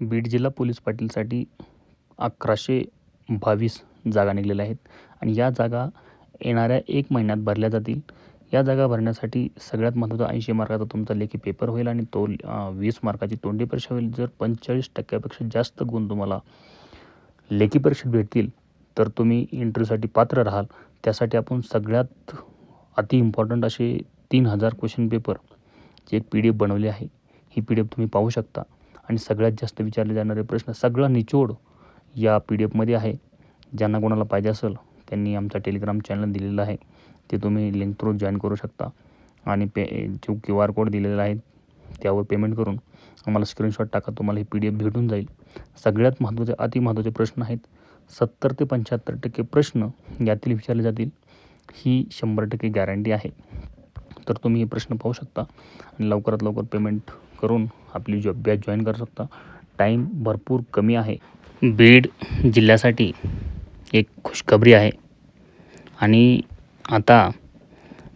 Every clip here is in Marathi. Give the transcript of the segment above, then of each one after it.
बीड जिल्हा पोलीस पाटीलसाठी अकराशे बावीस जागा निघलेल्या आहेत. आणि या जागा येणाऱ्या एक महिन्यात भरल्या जातील. या जागा भरण्यासाठी सगळ्यात महत्त्वाचा ऐंशी मार्काचा तुमचा लेखी पेपर होईल आणि तो वीस मार्काची तोंडी परीक्षा होईल जर पंचेचाळीस टक्क्यापेक्षा जास्त गुण तुम्हाला लेखी परीक्षेत भेटतील तर तुम्ही इंटरव्ह्यूसाठी पात्र राहाल. त्यासाठी आपण सगळ्यात अति इम्पॉर्टंट असे तीन हजार क्वेश्चन पेपर जे एक पी डी एफ बनवली आहे. ही पी डी एफ तुम्ही पाहू शकता. आणि सगळ्यात जास्त विचारले जाणारे प्रश्न सगळा निचोड या पी डी एफमध्ये आहे. ज्यांना कोणाला पाहिजे असेल त्यांनी आमचा टेलिग्राम चॅनल दिलेला आहे. ते तुम्ही लिंक थ्रू जॉईन करू शकता. आणि पे जो क्यू आर कोड दिलेला आहे त्यावर पेमेंट करून आम्हाला स्क्रीनशॉट टाका तुम्हाला ही पी डी एफ भेटून जाईल. सगळ्यात महत्त्वाचे अति महत्त्वाचे प्रश्न आहेत. सत्तर ते पंच्याहत्तर टक्के प्रश्न यातील विचारले जातील. ही शंभर टक्के गॅरंटी आहे. तर तुम्ही हे प्रश्न पाहू शकता आणि लवकरात लवकर पेमेंट करून आपली जॉब बॅच जॉईन करू शकता. टाईम भरपूर कमी आहे. बीड जिल्ह्यासाठी एक खुशखबरी आहे. आणि आता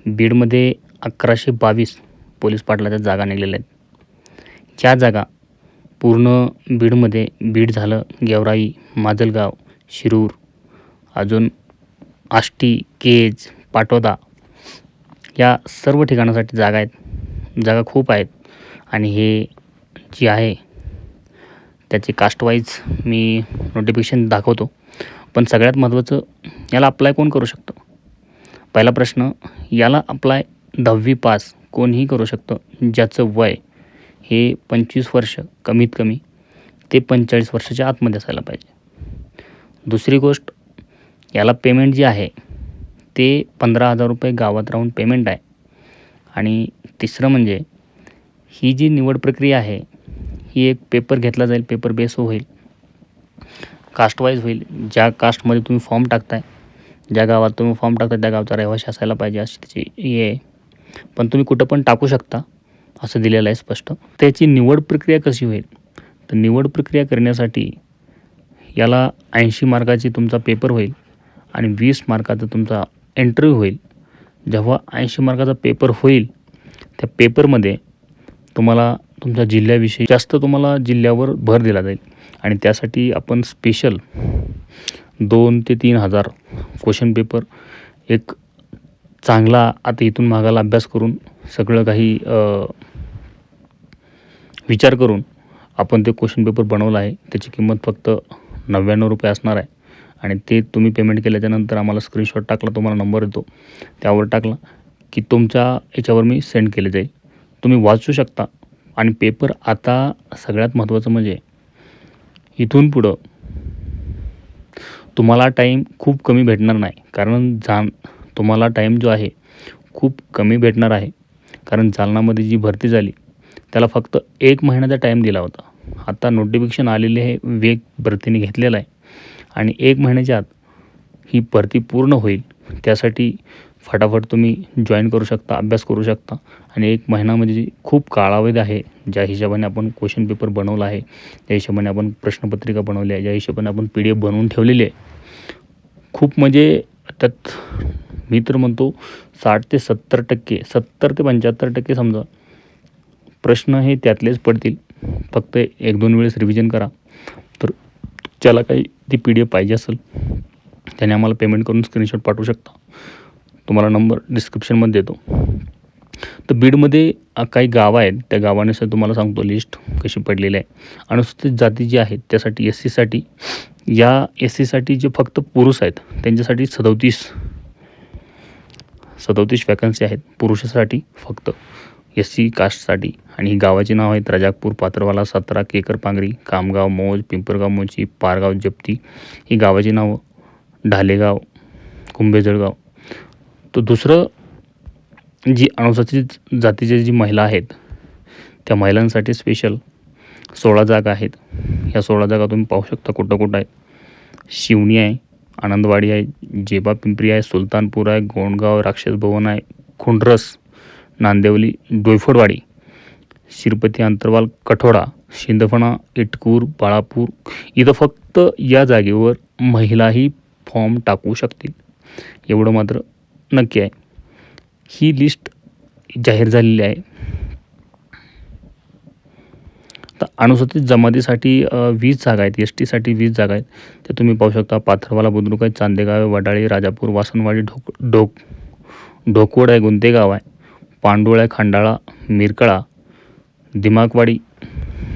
बीडमध्ये अकराशे बावीस पोलीस पाटलाच्या जागा निघलेल्या आहेत. ज्या जागा पूर्ण बीडमध्ये बीड झालं गेवराई माजलगाव शिरूर अजून आष्टी केज पाटोदा या सर्व ठिकाणासाठी जागा आहेत. जागा खूप आहेत. आणि हे जी आहे त्याची कास्टवाईज मी नोटिफिकेशन दाखवतो. पण सगळ्यात महत्त्वाचं याला अप्लाय कोण करू शकतो? पहिला प्रश्न याला अप्लाय दहावी पास कोणीही करू शकतं? ज्याचं वय हे पंचवीस वर्ष कमीत कमी ते पंचेचाळीस वर्षाच्या आतमध्ये असायला पाहिजे. दुसरी गोष्ट याला पेमेंट जे आहे ते पंधरा हजार रुपये गावात राहून पेमेंट आहे. आणि तिसरं म्हणजे ही जी निवड प्रक्रिया आहे ही एक पेपर घेतला जाईल पेपर बेस होईल. कास्टवाईज होईल. ज्या कास्टमध्ये तुम्ही फॉर्म टाकताय ज्या गावात तुम्ही फॉर्म टाकताय त्या गावचा रहिवाशी असायला पाहिजे अशी त्याची हे आहे. पण तुम्ही कुठं पण टाकू शकता असं दिलेलं आहे स्पष्ट. त्याची निवड प्रक्रिया कशी होईल? तर निवड प्रक्रिया करण्यासाठी याला ऐंशी मार्काची तुमचा पेपर होईल आणि वीस मार्काचा तुमचा इंटरव्ह्यू होईल. जेव्हा ऐंशी मार्काचा पेपर होईल त्या पेपरमध्ये तुम्हाला तुमच्या जिल्ह्याविषयी जास्त तुम्हाला जिल्ह्यावर भर दिला जाईल. आणि त्यासाठी आपण स्पेशल दोन ते तीन हजार क्वेश्चन पेपर एक चांगला आता इथून मागाला अभ्यास करून सगळं काही विचार करून आपण ते क्वेश्चन पेपर बनवलं आहे. त्याची किंमत फक्त नव्याण्णव रुपये असणार आहे. आणि ते तुम्ही पेमेंट केल्याच्यानंतर आम्हाला स्क्रीनशॉट टाकला तुम्हाला नंबर येतो. त्यावर टाकला की तुमच्या याच्यावर मी सेंड केले जाईल. तुम्ही वाचू शकता. आणि पेपर आता सगळ्यात महत्त्वाचं म्हणजे इथून पुढं तुम्हाला टाईम खूप कमी भेटणार नाही. कारण जाण तुम्हाला टाईम जो आहे खूप कमी भेटणार आहे. कारण जालनामध्ये जी भरती झाली त्याला फक्त एक महिन्याचा टाईम दिला होता. आता नोटिफिकेशन आलेले हे वेग भरतीने घेतलेला आहे. आणि एक महिन्याच्या आत ही भरती पूर्ण होईल. त्यासाठी फटाफट तुम्ही जॉईन करू शकता अभ्यास करू शकता. आणि एक महिना म्हणजे खूप काळावधी आहे ज्या हिशोबाने आपण क्वेश्चन पेपर बनवला आहे त्या हिशोबाने आपण प्रश्नपत्रिका बनवली आहे ज्या हिशोबाने आपण पी डी एफ बनवून ठेवलेली आहे. खूप म्हणजे त्यात मी तर म्हणतो साठ ते सत्तर टक्के सत्तर ते पंच्याहत्तर टक्के समजा प्रश्न हे त्यातलेच पडतील. फक्त एक दोन वेळेस रिव्हिजन करा. तर ज्याला काही ती पी डी एफ पाहिजे असेल त्याने आम्हाला पेमेंट करून स्क्रीनशॉट पाठवू शकता. तुम्हाला नंबर डिस्क्रिप्शनमध्ये देतो. तर बीडमध्ये काही गावं आहेत. त्या गावानुसार तुम्हाला सांगतो लिस्ट कशी पडलेली आहे. अनुसूचित जाती जी आहेत त्यासाठी एस सीसाठी या एस सीसाठी जे फक्त पुरुष आहेत त्यांच्यासाठी सदोतीस सदोतीस वॅकन्सी आहेत. पुरुषासाठी फक्त एस सी कास्टसाठी आणि ही गावाची नाव आहेत राजापूर पात्रवाला सातारा केकर पांगरी कामगाव मौज पिंपरगाव मोची पारगाव जप्ती. ही गावाची नावं ढालेगाव कुंभेजळगाव तर दुसरं जी अनुसूचित जातीच्या जी महिला आहेत त्या महिलांसाठी स्पेशल सोळा जागा आहेत. ह्या सोळा जागा तुम्ही पाहू शकता कुठं कुठं आहेत. शिवणी आहे आनंदवाडी आहे जेबा पिंपरी आहे सुलतानपूर आहे गोंडगाव राक्षस भवन आहे खुंडरस नांदेवली डोयफोडवाडी शिरपती अंतरवाल कठोडा शिंदफणा इटकूर बाळापूर इथं फक्त या जागेवर महिलाही फॉर्म टाकू शकतील. एवढं मात्र नक्की आहे. ही लिस्ट जाहीर झालेली आहे. तर अनुसूचित जमातीसाठी वीस जागा आहेत. एस टीसाठी वीस जागा आहेत. ते तुम्ही पाहू शकता. पाथरवाला बुद्रुक आहे चांदेगाव आहे वडाळी राजापूर वासनवाडी ढोक ढोक ढोकवड आहे गुंतेगाव आहे पांडुळ आहे खंडाळा मिरकळा दिमाकवाडी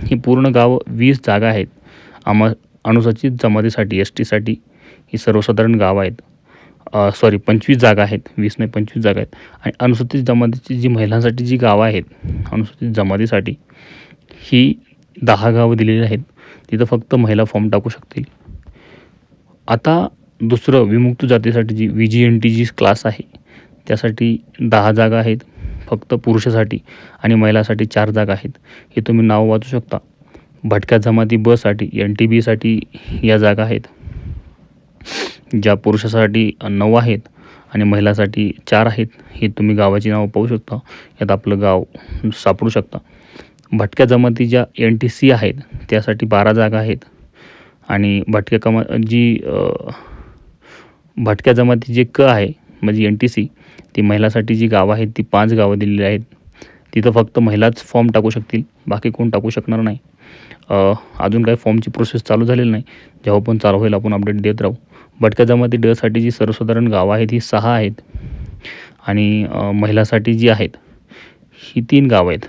ही पूर्ण गावं वीस जागा आहेत. आमा अनुसूचित जमातीसाठी एस टीसाठी ही सर्वसाधारण गावं आहेत. सॉरी पंचवीस जागा आहेत. वीस नाही पंचवीस जागा आहेत. आणि अनुसूचित जमातीची जी महिलांसाठी जी गावं आहेत अनुसूचित जमातीसाठी ही दहा गावं दिलेली आहेत. तिथं फक्त महिला फॉर्म टाकू शकतील. आता दुसरं विमुक्त जातीसाठी G V G N T G class आहे त्यासाठी दहा जागा आहेत फक्त पुरुषासाठी आणि महिलासाठी चार जागा आहेत. हे तुम्ही नाव वाचू शकता. भटक्या जमाती बसाठी एन टी बीसाठी या जागा आहेत. ज्या पुरुषासाठी नऊ आहेत आणि महिलासाठी चार आहेत हे तुम्ही गावाची नावं पाहू शकता. यात आपलं गाव सापडू शकता. भटक्या जमाती ज्या एन टी सी आहेत त्यासाठी बारा जागा आहेत. आणि भटक्या कमा जी भटक्या जमाती जे क आहे म्हणजे एन टी सी ती महिलासाठी जी गावं आहेत ती पाच गावं दिलेली आहेत. तिथं फक्त महिलाच फॉर्म टाकू शकतील बाकी कोण टाकू शकणार नाही. अजून काही फॉर्मची प्रोसेस चालू झालेली नाही. जेव्हा पण चालू होईल आपण अपडेट देत राहू. भटक्या जमाती डसाठी जी सर्वसाधारण गावं आहेत ही सहा आहेत. आणि महिलासाठी जी आहेत ही तीन गावं आहेत.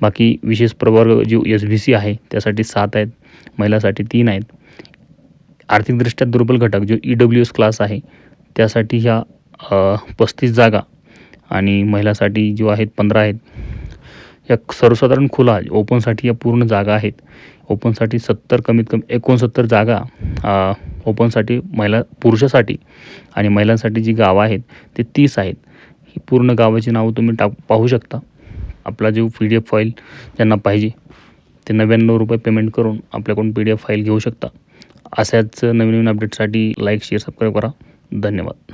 बाकी विशेष प्रवर्ग जो एस बी सी आहे त्यासाठी सात आहेत. महिलासाठी तीन आहेत. आर्थिकदृष्ट्या दुर्बल घटक जो ई डब्ल्यू एस क्लास आहे त्यासाठी ह्या पस्तीस जागा आणि महिलासाठी जो आहेत पंधरा आहेत. या सर्वसाधारण खुला ओपनसाठी या पूर्ण जागा आहेत. ओपनसाठी सत्तर कमीत कमी एकोणसत्तर जागा ओपनसाठी महिला पुरुषासाठी आणि महिलांसाठी जी गावं आहेत ते तीस आहेत. ही पूर्ण गावाची नावं तुम्ही टाक पाहू शकता. आपला जो पी डी एफ फाईल ज्यांना पाहिजे ते नव्याण्णव रुपये पेमेंट करून आपल्याकडून पी डी एफ फाईल घेऊ शकता. अशाच नवीन नवीन अपडेटसाठी लाईक शेअर सबस्क्राईब करा. धन्यवाद.